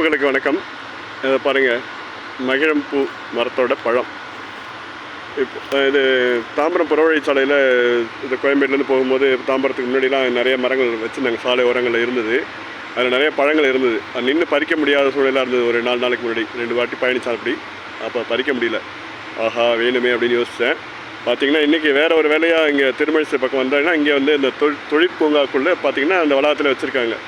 நட்புகளுக்கு வணக்கம். இதை பாருங்கள் மகிழம்பூ மரத்தோட பழம். இப்போ இது தாம்பரம் புறவழிச்சாலையில் இந்த கோயம்பேட்டிலேருந்து போகும்போது தாம்பரத்துக்கு முன்னாடிலாம் நிறைய மரங்கள் வச்சுருந்தாங்க. சாலை ஓரங்களில் இருந்தது. அதில் நிறைய பழங்கள் இருந்தது. அது நின்று பறிக்க முடியாத சூழலாக இருந்தது. ஒரு நாலு நாளைக்கு முன்னாடி. ரெண்டு வாட்டி பயணிச்சா அப்படி. அப்போ பறிக்க முடியல. ஆஹா வேணுமே அப்படின்னு யோசித்தேன் பார்த்தீங்கன்னா இன்றைக்கி வேறு ஒரு வேலையாக இங்கே திருமழிசை பக்கம் வந்தாங்கன்னா இங்கே வந்து இந்த தொழில் தொழிற்பூங்காக்குள்ளே பார்த்தீங்கன்னா அந்த வளாகத்தில் வச்சுருக்காங்க.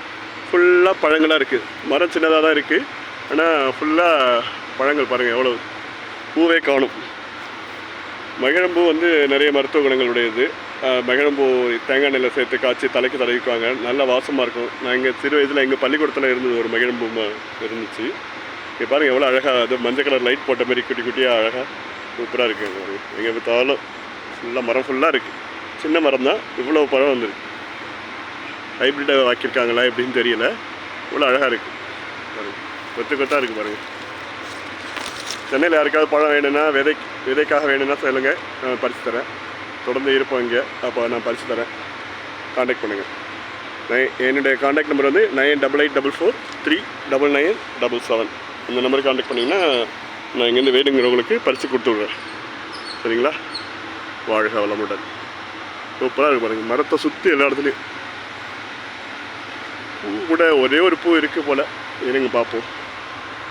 ஃபுல்லாக பழங்களாக இருக்குது மரம் சின்னதாக தான் இருக்குது ஆனால் ஃபுல்லாக பழங்கள் பாருங்கள் எவ்வளோ பூவே காணும். மகிழம்பூ வந்து நிறைய மருத்துவ குணங்களுடையது. மகிழம்பூ தேங்காய் நெல்லை சேர்த்து காய்ச்சி தலைக்கு தடவிக்குவாங்க. நல்ல வாசமாக இருக்கும். நான் இங்கே சிறு வயதில் எங்கள் பள்ளிக்கூடத்தில் இருந்தது ஒரு மகிழம்பூ இருந்துச்சு. இங்கே பாருங்கள் எவ்வளோ அழகாக அது மஞ்சள் கலர் லைட் போட்ட மாதிரி குட்டி குட்டியாக அழகாக சூப்பராக இருக்குது எங்கே பார்த்தாலும் ஃபுல்லாக மரம் ஃபுல்லாக இருக்குது சின்ன மரம் தான் இவ்வளோ பழம் வந்துருக்கு. ஹைப்ரிட்டாக வாக்கியிருக்காங்களா எப்படின்னு தெரியல. இவ்வளோ அழகாக இருக்குது பாருங்கள் கொத்து கொத்தாக இருக்குது பாருங்கள் சென்னையில் யாருக்காவது பழம் வேணும்னா விதை விதைக்காக வேணும்னா சொல்லுங்கள் நான் பறித்து தரேன். தொடர்ந்து இருப்போம் இங்கே. அப்போ நான் பறித்து தரேன். காண்டாக்ட் பண்ணுங்கள் நை என்னுடைய காண்டாக்ட் நம்பர் வந்து nine double eight double four three double nine double seven. இந்த நம்பருக்கு காண்டாக்ட் பண்ணிங்கன்னா நான் இங்கேருந்து வேணுங்கிறவங்களுக்கு பறித்து கொடுத்துருவேன் சரிங்களா? வாழ்க வளமுடன். சூப்பராக இருக்கு பாருங்கள் மரத்தை சுற்றி எல்லா இடத்துலையும் கூட ஒரே ஒரு பூ இருக்குது போல். இருங்க பார்ப்போம்.